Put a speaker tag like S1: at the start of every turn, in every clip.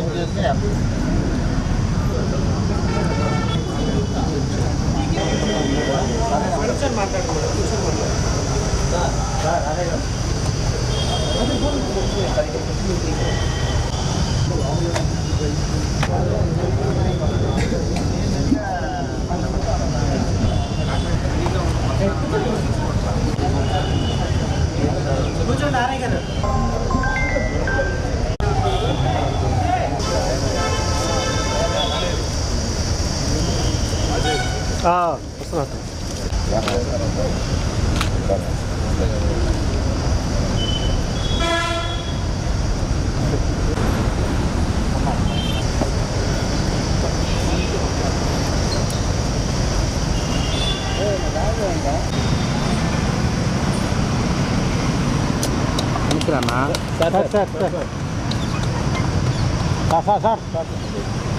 S1: time just
S2: yeah. Thank you. 아, 벌써 났다. Ini kira mak. Sat, sat, sat. Sat, sat, sat.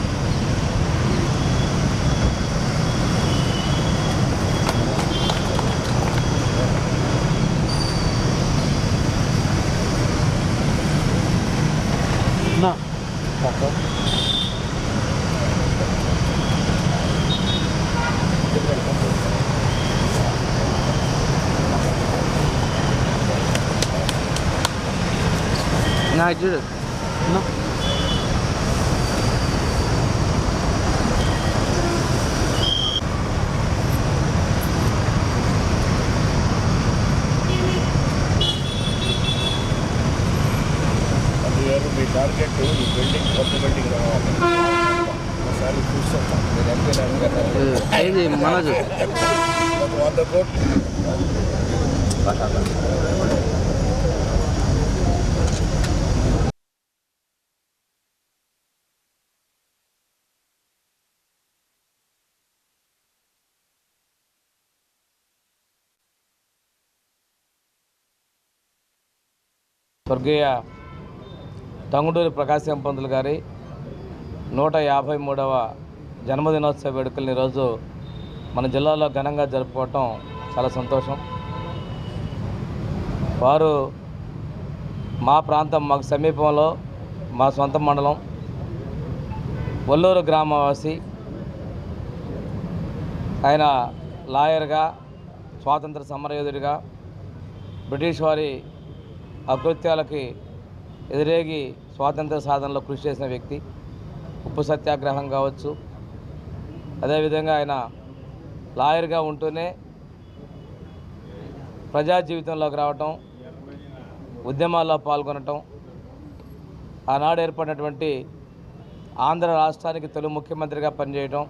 S3: నా చూడు
S2: నా
S1: పదివేలు మీ టార్గెట్ ఈ బిల్డింగ్ కొత్త బిల్డింగ్ రావాలి. ఒకసారి చూస్తాం. మీరు ఎంపీ
S3: మనోజ్?
S1: ఒక వంద కోట్లు.
S4: స్వర్గీయ టంగుటూరి ప్రకాశం పంతులు గారి నూట యాభై మూడవ జన్మదినోత్సవ వేడుకల్ని ఈరోజు మన జిల్లాలో ఘనంగా జరుపుకోవటం చాలా సంతోషం. వారు మా ప్రాంతం మాకు సమీపంలో మా సొంత మండలం ఒల్లూరు గ్రామవాసి ఆయన లాయర్గా స్వాతంత్ర సమరయోధుడిగా బ్రిటిష్ వారి అకృత్యాలకి ఎదురేగి స్వాతంత్ర సాధనలో కృషి చేసిన వ్యక్తి ఉప్పు సత్యాగ్రహం కావచ్చు. అదేవిధంగా ఆయన లాయర్గా ఉంటూనే ప్రజా జీవితంలోకి రావటం ఉద్యమాల్లో పాల్గొనటం ఆనాడు ఏర్పడినటువంటి ఆంధ్ర రాష్ట్రానికి తొలి ముఖ్యమంత్రిగా పనిచేయటం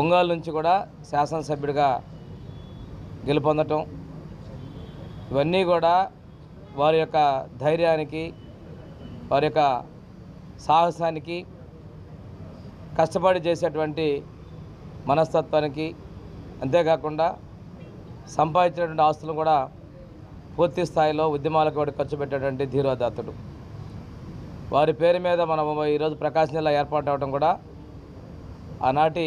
S4: ఒంగోలు నుంచి కూడా శాసనసభ్యుడిగా గెలుపొందటం ఇవన్నీ కూడా వారి యొక్క ధైర్యానికి వారి యొక్క సాహసానికి కష్టపడి చేసేటువంటి మనస్తత్వానికి అంతేకాకుండా సంపాదించినటువంటి ఆస్తులను కూడా పూర్తి స్థాయిలో ఉద్యమాలకు వాడు ఖర్చు పెట్టేటువంటి ధీరోదాతుడు. వారి పేరు మీద మనం ఈరోజు ప్రకాశం జిల్లా ఏర్పాటు అవడం కూడా ఆనాటి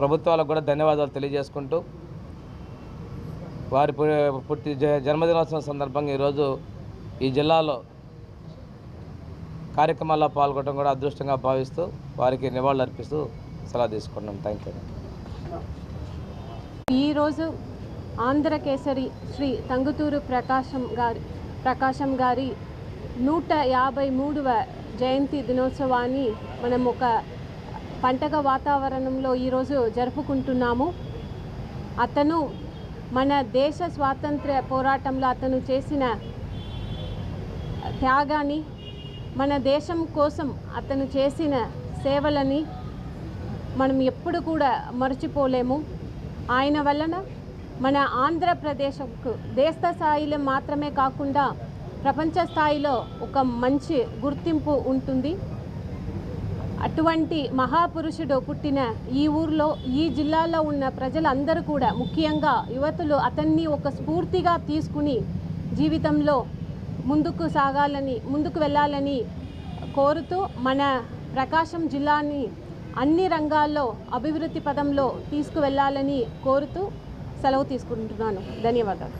S4: ప్రభుత్వాలకు కూడా ధన్యవాదాలు తెలియజేసుకుంటూ వారి పు- పుట్టి జ- జన్మదినోత్సవం సందర్భంగా ఈరోజు ఈ జిల్లాలో కార్యక్రమాల్లో పాల్గొనడం కూడా అదృష్టంగా భావిస్తూ వారికి నివాళులు అర్పిస్తూ సలహా తీసుకున్నాం థ్యాంక్ యూ.
S5: ఈరోజు ఆంధ్ర కేసరి శ్రీ తంగుతూరు ప్రకాశం గారి ప్రకాశం గారి నూట యాభై మూడవ జయంతి దినోత్సవాన్ని మనం ఒక పండగ వాతావరణంలో ఈరోజు జరుపుకుంటున్నాము. అతను మన దేశ స్వాతంత్ర్య పోరాటంలో అతను చేసిన త్యాగాన్ని మన దేశం కోసం అతను చేసిన సేవలని మనం ఎప్పుడు కూడా మర్చిపోలేము. ఆయన వలన మన ఆంధ్రప్రదేశ్కు దేశ స్థాయిలో మాత్రమే కాకుండా ప్రపంచ స్థాయిలో ఒక మంచి గుర్తింపు ఉంటుంది. అటువంటి మహాపురుషుడు పుట్టిన ఈ ఊర్లో ఈ జిల్లాలో ఉన్న ప్రజలందరూ కూడా ముఖ్యంగా యువతులు అతన్ని ఒక స్ఫూర్తిగా తీసుకుని జీవితంలో ముందుకు సాగాలని ముందుకు వెళ్ళాలని కోరుతూ మన ప్రకాశం జిల్లాని అన్ని రంగాల్లో అభివృద్ధి పదంలో తీసుకువెళ్ళాలని కోరుతూ సెలవు తీసుకుంటున్నాను. ధన్యవాదాలు.